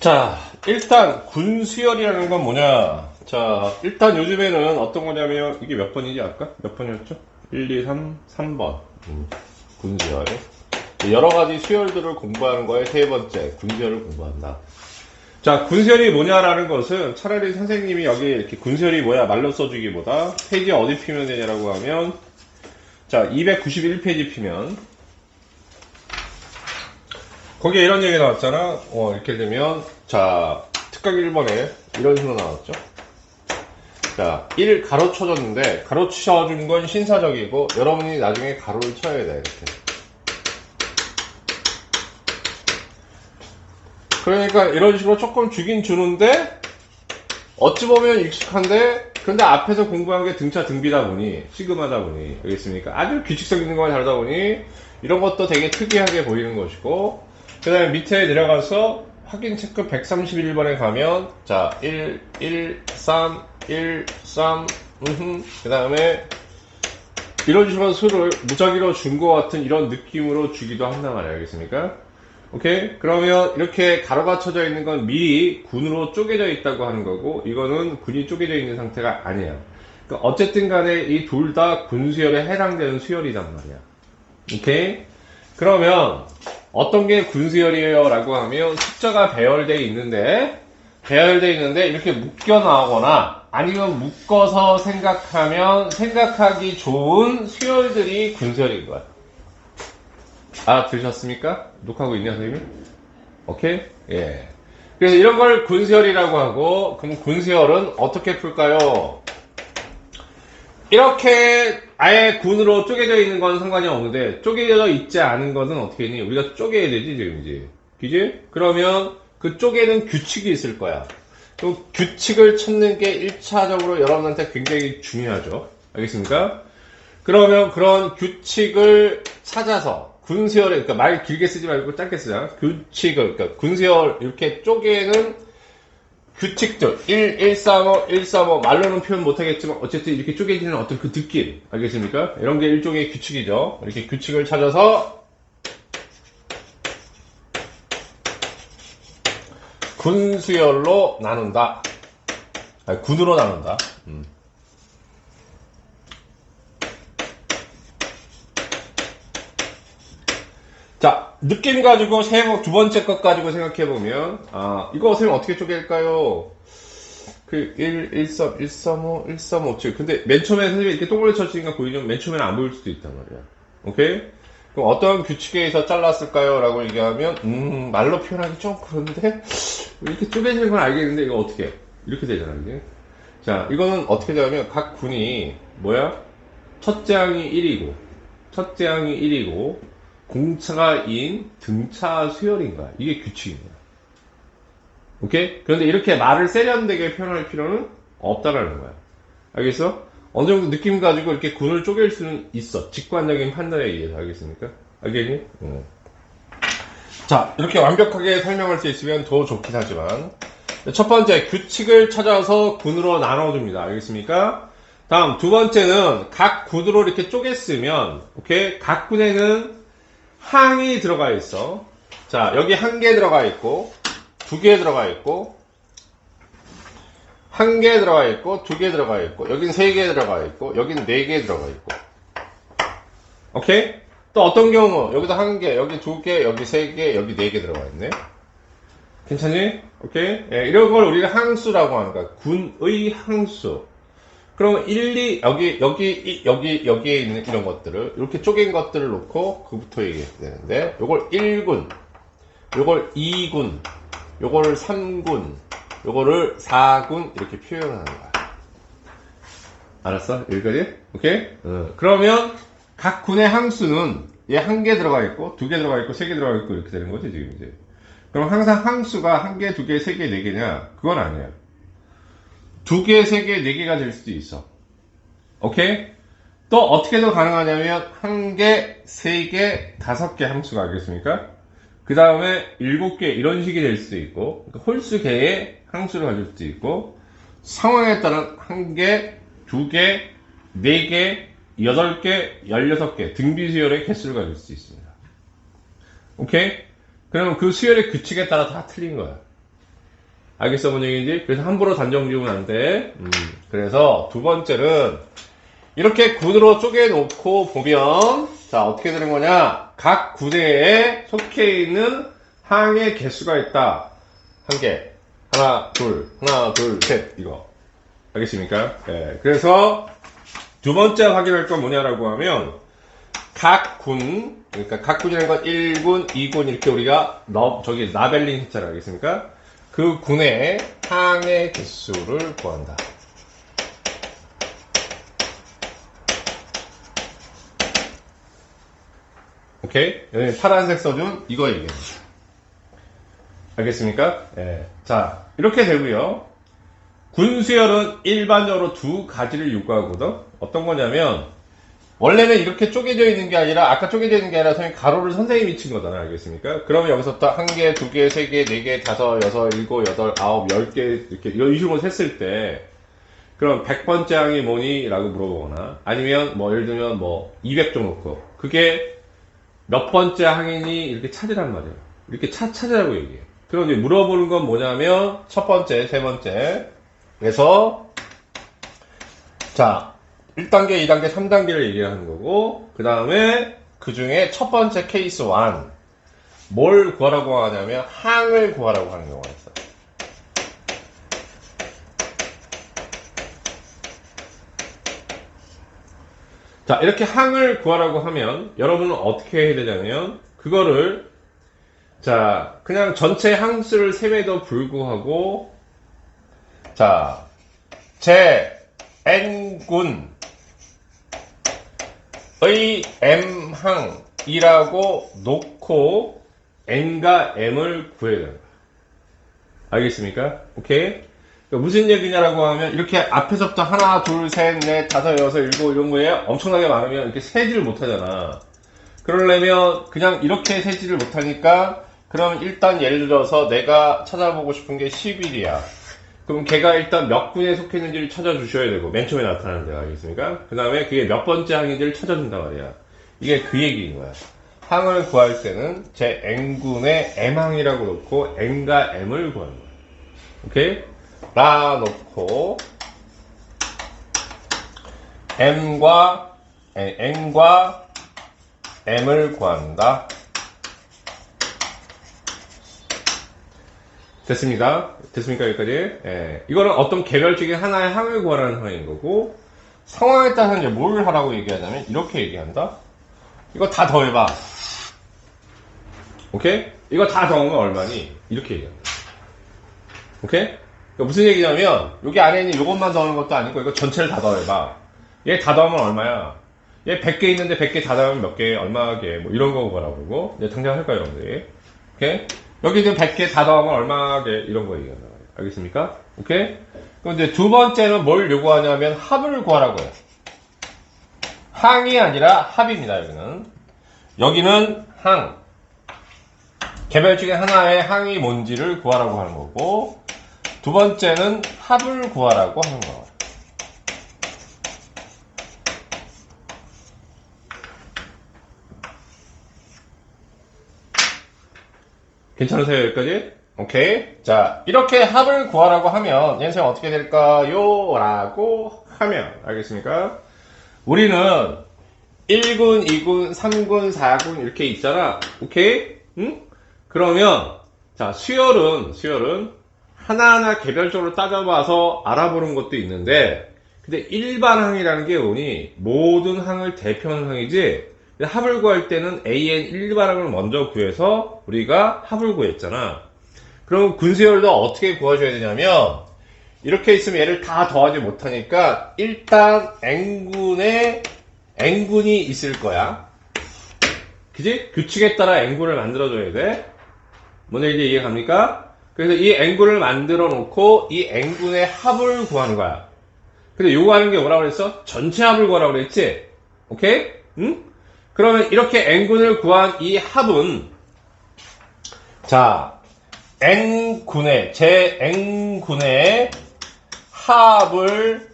자, 일단 군수열이라는 건 뭐냐? 자, 일단 요즘에는 어떤 거냐면 이게 몇 번이지 아까? 몇 번이었죠? 1, 2, 3, 3번. 음, 군수열. 여러 가지 수열들을 공부하는 거에 세 번째, 군수열을 공부한다. 자, 군수열이 뭐냐라는 것은 차라리 선생님이 여기 이렇게 군수열이 뭐야 말로 써주기보다 페이지 어디 피면 되냐라고 하면 자, 291페이지 피면 거기에 이런 얘기 나왔잖아. 어, 이렇게 되면, 자, 특강 1번에 이런 식으로 나왔죠. 자, 1 가로 쳐줬는데, 가로 쳐준 건 신사적이고, 여러분이 나중에 가로를 쳐야 돼, 이렇게. 그러니까 이런 식으로 조금 주긴 주는데, 어찌 보면 익숙한데, 근데 앞에서 공부한 게 등차 등비다 보니, 시그마다 보니, 알겠습니까? 아주 규칙성 있는 거만 다르다 보니, 이런 것도 되게 특이하게 보이는 것이고, 그 다음에 밑에 내려가서 확인 체크 131번에 가면 자 1, 1, 3, 1, 3, 음흠 그 다음에 이런 식으로 수를 무작위로 준 것 같은 이런 느낌으로 주기도 한단 말이에요 알겠습니까? 오케이? 그러면 이렇게 가로가 쳐져 있는 건 미리 군으로 쪼개져 있다고 하는 거고 이거는 군이 쪼개져 있는 상태가 아니에요 그러니까 어쨌든 간에 이 둘 다 군 수열에 해당되는 수열이단 말이야 오케이? 그러면 어떤 게 군수열이에요? 라고 하면 숫자가 배열되어 있는데 배열되어 있는데 이렇게 묶여 나오거나 아니면 묶어서 생각하면 생각하기 좋은 수열들이 군수열인 거야. 아, 들으셨습니까? 녹화하고 있냐, 선생님? 오케이? 예. 그래서 이런 걸 군수열이라고 하고, 그럼 군수열은 어떻게 풀까요? 이렇게 아예 군으로 쪼개져 있는 건 상관이 없는데 쪼개져 있지 않은 것은 어떻게 했니? 우리가 쪼개야 되지 지금 이제 그지? 그러면 그 쪼개는 규칙이 있을 거야 그 규칙을 찾는 게 1차적으로 여러분한테 굉장히 중요하죠 알겠습니까? 그러면 그런 규칙을 찾아서 군수열에 그러니까 말 길게 쓰지 말고 짧게 쓰자 규칙을 그러니까 군수열 이렇게 쪼개는 규칙들 1, 1, 3, 5, 1, 3, 5 말로는 표현 못하겠지만 어쨌든 이렇게 쪼개지는 어떤 그 느낌. 알겠습니까? 이런 게 일종의 규칙이죠. 이렇게 규칙을 찾아서 군수열로 나눈다. 아니, 군으로 나눈다. 음. 자, 느낌 가지고 세모 두 번째 것 가지고 생각해 보면 아, 이거 선생님 어떻게 쪼갤까요? 그 1, 1, 3, 1, 3, 5, 1, 3, 5, 7. 근데 맨 처음에 선생님이 이렇게 동그랗게 쳐지니까 보이지만 맨 처음에는 안 보일 수도 있단 말이야. 오케이? 그럼 어떤 규칙에 의해서 잘랐을까요? 라고 얘기하면, 음, 말로 표현하기 좀 그런데, 이렇게 쪼개지는 건 알겠는데, 이거 어떻게 해? 이렇게 되잖아, 이게. 자, 이거는 어떻게 되냐면, 각 군이, 뭐야? 첫째 항이 1이고, 첫째 항이 1이고, 공차가 2인 등차 수열인 거야. 이게 거야. 오케이? 그런데 이렇게 말을 세련되게 표현할 필요는 없다라는 거야. 알겠어? 어느 정도 느낌 가지고 이렇게 군을 쪼갤 수는 있어. 직관적인 판단에 의해서. 알겠습니까? 알겠니? 응. 자, 이렇게 완벽하게 설명할 수 있으면 더 좋긴 하지만. 첫 번째, 규칙을 찾아서 군으로 나눠줍니다. 알겠습니까? 다음, 두 번째는 각 군으로 이렇게 쪼갰으면, 오케이? 각 군에는 항이 들어가 있어. 자, 여기 한 개 들어가 있고, 두 개 들어가 있고, 한 개 들어가 있고, 두 개 들어가 있고, 여긴 세 개 들어가 있고, 여긴 네 개 들어가 있고. 오케이? 또 어떤 경우, 여기도 한 개, 여기 두 개, 여기 세 개, 여기 네 개 들어가 있네. 괜찮니? 오케이? 예, 이런 걸 우리가 항수라고 거야. 군의 항수. 그럼 1, 2, 여기, 여기, 이- 여기, 여기에 있는 이런 것들을, 이렇게 쪼갠 것들을 놓고, 그부터 얘기해야 되는데, 요걸 1군, 요걸 2군, 요거를 3군, 요거를 4군, 이렇게 표현하는 거야. 알았어? 여기까지? 오케이? 어, 그러면, 각 군의 항수는, 얘 한 개 들어가 있고, 두 개 들어가 있고, 세 개 들어가 있고, 이렇게 되는 거지, 지금 이제. 그럼 항상 항수가 한 개, 두 개, 세 개, 네 개냐? 그건 아니야. 두 개, 세 개, 네 개가 될 수도 있어. 오케이? 또 어떻게 더 가능하냐면 한 개, 세 개, 다섯 개 함수가 알겠습니까? 그 다음에 일곱 개 이런 식이 될 수도 있고 그러니까 홀수 개의 함수를 가질 수도 있고 상황에 따라 한 개, 두 개, 네 개, 여덟 개, 열여섯 개 등비 수열의 개수를 가질 수 있습니다. 오케이? 그러면 그 수열의 규칙에 따라 다 틀린 거야. 알겠어, 뭔 얘기인지? 그래서 함부로 단정 지으면 안 돼. 음, 그래서 두 번째는 이렇게 군으로 쪼개놓고 보면 자 어떻게 되는 거냐 각 군에 속해 있는 항의 개수가 있다 한 개 하나 둘 하나 둘 셋 이거 알겠습니까 예 그래서 두 번째 확인할 건 뭐냐라고 하면 각 군, 그러니까 각 군이라는 건 1군, 2군 이렇게 우리가 너, 저기 라벨링 했잖아요. 알겠습니까? 그 군의 항의 개수를 구한다. 오케이? 여기 파란색 써준 이거 얘기해요. 알겠습니까? 예. 자, 이렇게 되고요. 군수열은 일반적으로 두 가지를 요구하거든. 어떤 거냐면 원래는 이렇게 쪼개져 있는 게 아니라 아까 쪼개져 있는 게 아니라 선생님 가로를 선생님이 친 거잖아요. 알겠습니까? 그러면 여기서부터 한 개, 두 개, 세 개, 네 개, 다섯, 여섯, 일곱, 여덟, 아홉, 열 개 이렇게 이런 식으로 셌을 때 그럼 100번째 항이 뭐니? 라고 물어보거나 아니면 뭐 예를 들면 뭐 200종 놓고 그게 몇 번째 항이니? 이렇게 찾으란 말이에요. 이렇게 차, 찾으라고 얘기해요. 그럼 이제 물어보는 건 뭐냐면 첫 번째, 세 번째 그래서 자 1단계, 2단계, 3단계를 얘기하는 거고 그 다음에 그 중에 첫 번째 케이스 1 뭘 구하라고 하냐면 항을 구하라고 하는 경우가 있어요. 자, 이렇게 항을 구하라고 하면 여러분은 어떻게 해야 되냐면 그거를 자, 그냥 전체 항수를 셈에도 불구하고 자, 제 n군 의 m항이라고 놓고 n과 m을 구해야 된다. 알겠습니까? 오케이? 그러니까 무슨 얘기냐라고 하면 이렇게 앞에서부터 하나, 둘, 셋, 넷, 다섯, 여섯, 일곱 이런 거에 엄청나게 많으면 이렇게 세지를 못하잖아. 그러려면 그냥 이렇게 세지를 못하니까 그럼 일단 예를 들어서 내가 찾아보고 싶은 게 10일이야. 그럼 걔가 일단 몇 군에 속해 있는지를 찾아주셔야 되고 맨 처음에 나타나는 데가 알겠습니까? 그 다음에 그게 몇 번째 항인지를 찾아준단 말이야. 이게 그 얘기인 거야. 항을 구할 때는 제 n군의 m항이라고 놓고 n과 m을 구하는 거야. 오케이? 라 놓고 m과 에, n과 m을 구한다. 됐습니다. 됐습니까 여기까지? 예. 이거는 어떤 개별적인 하나의 항을 구하라는 상황인 거고 상황에 따라서 이제 뭘 하라고 얘기하냐면 이렇게 얘기한다. 이거 다 더해봐. 오케이? 이거 다 더하면 얼마니? 이렇게 얘기한다. 오케이? 그러니까 무슨 얘기냐면 여기 안에 있는 이것만 더하는 것도 아니고 이거 전체를 다 더해봐. 얘 다 더하면 얼마야? 얘 100개 있는데 100개 다 더하면 몇 개, 얼마게, 뭐 이런 거 보라고 그러고 이제 당장 할까요, 여러분들이? 오케이? 여기 지금 100개 다 더하면 얼마게, 이런 거 얘기한다. 알겠습니까? 오케이? 그럼 이제 두 번째는 뭘 요구하냐면 합을 구하라고 해요. 항이 아니라 합입니다, 여기는. 여기는 항. 개별 중에 하나의 항이 뭔지를 구하라고 하는 거고, 두 번째는 합을 구하라고 하는 거. 괜찮으세요, 여기까지? 오케이. 자, 이렇게 합을 구하라고 하면, 얘는 어떻게 될까요? 라고 하면, 알겠습니까? 우리는 1군, 2군, 3군, 4군 이렇게 있잖아. 오케이? 응? 그러면, 자, 수열은, 수열은 하나하나 개별적으로 따져봐서 알아보는 것도 있는데, 근데 일반항이라는 게 오니 모든 항을 대표하는 항이지, 합을 구할 때는 AN 일반항을 먼저 구해서 우리가 합을 구했잖아. 그럼 군수열도 어떻게 구해줘야 되냐면, 이렇게 있으면 얘를 다 더하지 못하니까, 일단 N군에 N군이 있을 거야. 그지? 규칙에 따라 N군을 만들어줘야 돼. 뭔 얘기인지 이해 갑니까? 그래서 이 N군을 만들어 놓고 이 N군의 합을 구하는 거야. 근데 요거 하는 게 뭐라고 그랬어? 전체 합을 구하라고 그랬지? 오케이? 응? 그러면 이렇게 n군을 구한 이 합은 자 n군의 제 n군의 합을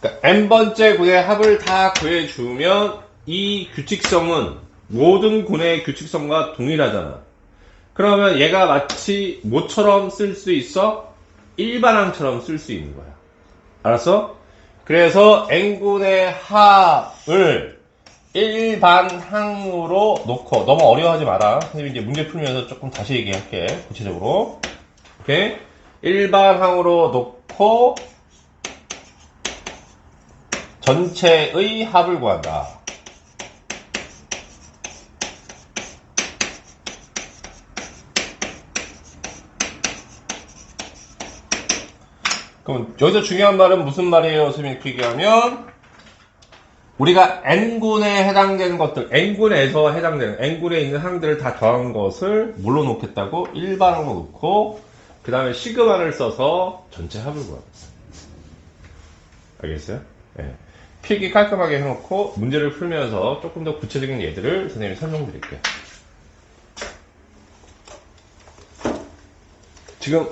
그러니까 n번째 군의 합을 다 구해주면 이 규칙성은 모든 군의 규칙성과 동일하잖아. 그러면 얘가 마치 뭐처럼 쓸 수 있어? 일반항처럼 쓸 수 있는 거야. 알았어? 그래서 n분의 합을 일반 항으로 놓고 너무 어려워하지 마라. 선생님이 이제 문제 풀면서 조금 다시 얘기할게. 구체적으로. 오케이? 일반 항으로 놓고 전체의 합을 구한다. 그럼 여기서 중요한 말은 무슨 말이에요? 선생님이 얘기하면 우리가 n군에 해당되는 것들, n군에서 해당되는, n군에 있는 항들을 다 더한 것을 뭘로 놓겠다고? 일반항으로 놓고 그 다음에 시그마를 써서 전체 합을 구하겠어요. 알겠어요? 예. 필기 깔끔하게 해놓고 문제를 풀면서 조금 더 구체적인 예들을 선생님이 설명드릴게요. 지금